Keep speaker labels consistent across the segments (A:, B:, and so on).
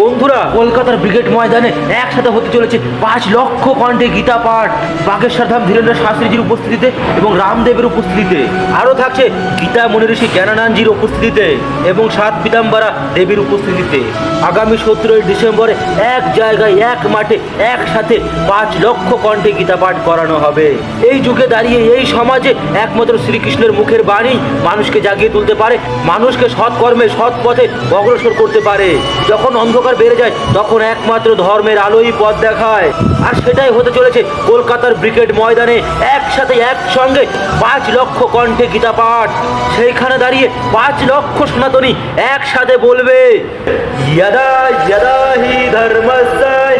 A: বন্ধুরা, কলকাতার ব্রিগেড ময়দানে একসাথে হতে চলেছে পাঁচ লক্ষ কণ্ঠে গীতা পাঠ। বাগেশ্বর ধাম ধীরেন্দ্র শাস্ত্রীজির উপস্থিতিতে এবং রামদেবের উপস্থিতিতে। আরও থাকছে গীতা মনিঋষি জ্ঞানানন্দজির উপস্থিতিতে এবং সাত পিতাম্বরা দেবীর উপস্থিতিতে। আগামী সতেরোই ডিসেম্বরে এক জায়গায়, এক মাঠে, একসাথে পাঁচ লক্ষ কণ্ঠে গীতা পাঠ করানো হবে। এই যুগে দাঁড়িয়ে এই সমাজে একমাত্র শ্রীকৃষ্ণের মুখের বাণী মানুষকে জাগিয়ে তুলতে পারে, মানুষকে সৎ কর্মে সৎ পথে অগ্রসর করতে পারে। যখন অন্ধকার বেড়ে যায় তখন একমাত্র ধর্মের আলোই পথ দেখায় আর সেটাই হতে চলেছে কলকাতার ব্রিগেড ময়দানে একসাথে একসঙ্গে পাঁচ লক্ষ কণ্ঠে গীতা পাঠ সেইখানে দাঁড়িয়ে পাঁচ লক্ষ সনাতনী একসাথে বলবে ইয়াদা ইয়াদা হি ধর্মস্যায়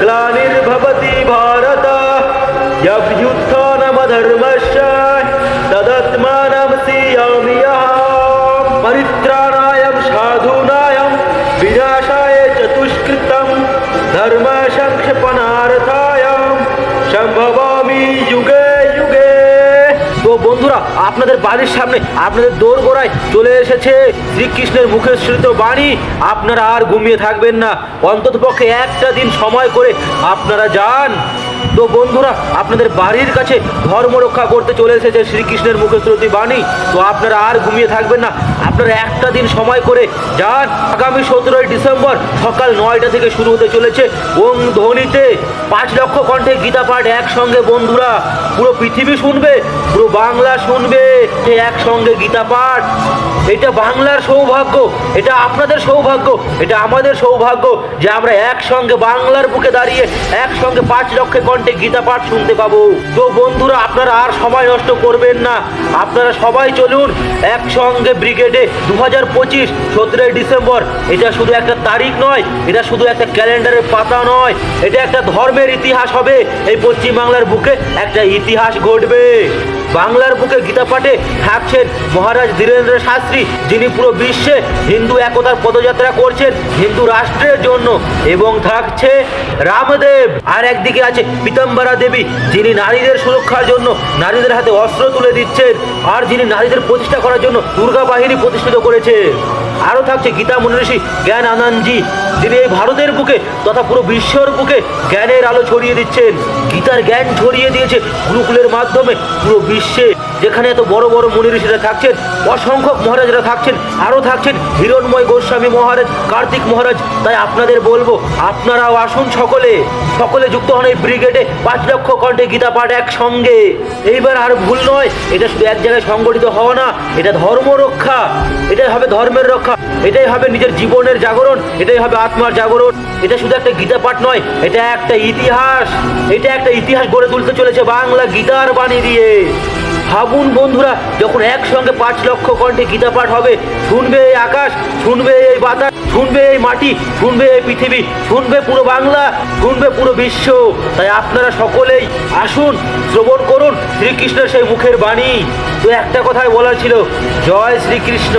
A: গ্লানির্ভবতি ভারত यभ्युत्थानमधर्मस्य तदत्मानं सियामियम् परित्राणाय বন্ধুরা, আপনাদের বাড়ির সামনে আপনাদের দোর গোড়ায় চলে এসেছে শ্রীকৃষ্ণের মুখে শ্রিত বাণী। আপনারা আর ঘুমিয়ে থাকবেন না। অন্তত পক্ষে একটা দিন সময় করে আপনারা যান। তো বন্ধুরা, আপনাদের বাড়ির কাছে ধর্ম রক্ষা করতে চলে এসেছে শ্রীকৃষ্ণের মুখে শ্রুতি বাণী। তো আপনারা আর ঘুমিয়ে থাকবেন না। আপনারা একটা দিন সময় করে যান। আগামী সতেরোই ডিসেম্বর সকাল নয়টা থেকে শুরু হতে চলেছে ওং ধ্বনিতে। পাঁচ লক্ষ কণ্ঠে গীতা পাঠ একসঙ্গে বন্ধুরা। পুরো পৃথিবী শুনবে, পুরো বাংলা শুনবে একসঙ্গে গীতা পাঠ। এটা বাংলার সৌভাগ্য, এটা আপনাদের সৌভাগ্য, এটা আমাদের সৌভাগ্য যে আমরা একসঙ্গে বাংলার বুকে দাঁড়িয়ে একসঙ্গে পাঁচ লক্ষে কণ্ঠে গীতা পাঠ শুনতে পাবো। তো বন্ধুরা, আপনারা আর সময় নষ্ট করবেন না। আপনারা সবাই চলুন একসঙ্গে ব্রিগেডে দু হাজার পঁচিশ, সতেরোই ডিসেম্বর। এটা শুধু একটা তারিখ নয়, এটা শুধু একটা ক্যালেন্ডারের পাতা নয়, এটা একটা ধর্মের ইতিহাস হবে। এই পশ্চিমবাংলার বুকে একটা ইতিহাস ঘটবে। বাংলার বুকে গীতা পাঠে থাকছেন মহারাজ ধীরেন্দ্র শাস্ত্রী, যিনি পুরো বিশ্বে হিন্দু একতার পদযাত্রা করছেন হিন্দু রাষ্ট্রের জন্য এবং থাকছে রামদেব। আর একদিকে আছে পিতাম্বরা দেবী, যিনি নারীদের সুরক্ষার জন্য নারীদের হাতে অস্ত্র তুলে দিচ্ছেন আর যিনি নারীদের প্রতিষ্ঠা করার জন্য দুর্গা বাহিনী প্রতিষ্ঠিত করেছে। আরও থাকছে গীতা মনীষী জ্ঞান আনন্দজি যিনি এই ভারতের বুকে তথা পুরো বিশ্বর বুকে জ্ঞানের আলো ছড়িয়ে দিচ্ছেন। গীতার জ্ঞান ছড়িয়ে দিয়েছে গুরুকুলের মাধ্যমে পুরো বিশ্বে। যেখানে এত বড় বড় মুনি ঋষিরা থাকছেন, অসংখ্যক মহারাজরা থাকছেন, আরও থাকছেন হিরণময় গোস্বামী মহারাজ, কার্তিক মহারাজ। তাই আপনাদের বলব, আপনারাও আসুন সকলে। সকলে যুক্ত হন এই ব্রিগেডে পাঁচ লক্ষ কণ্ঠে গীতা পাঠ একসঙ্গে। এইবার আর ভুল নয়, এটা শুধু এক জায়গায় সংগঠিত হওয়া না, এটা ধর্ম রক্ষা। এটাই হবে ধর্মের রক্ষা, এটাই হবে নিজের জীবনের জাগরণ, এটাই হবে আত্মার জাগরণ। এটা শুধু একটা গীতা পাঠ নয়, এটা একটা ইতিহাস। এটা একটা ইতিহাস গড়ে তুলতে চলেছে বাংলা গীতার বাণী দিয়ে। ভাবুন বন্ধুরা, যখন একসঙ্গে পাঁচ লক্ষ কণ্ঠে গীতা পাঠ হবে, শুনবে এই আকাশ, শুনবে এই বাতাস, শুনবে এই মাটি, শুনবে এই পৃথিবী, শুনবে পুরো বাংলা, শুনবে পুরো বিশ্ব। তাই আপনারা সকলেই আসুন, শ্রবণ করুন, শ্রীকৃষ্ণের সেই মুখের বাণী। তো একটা কথাই বলার ছিল, জয় শ্রীকৃষ্ণ।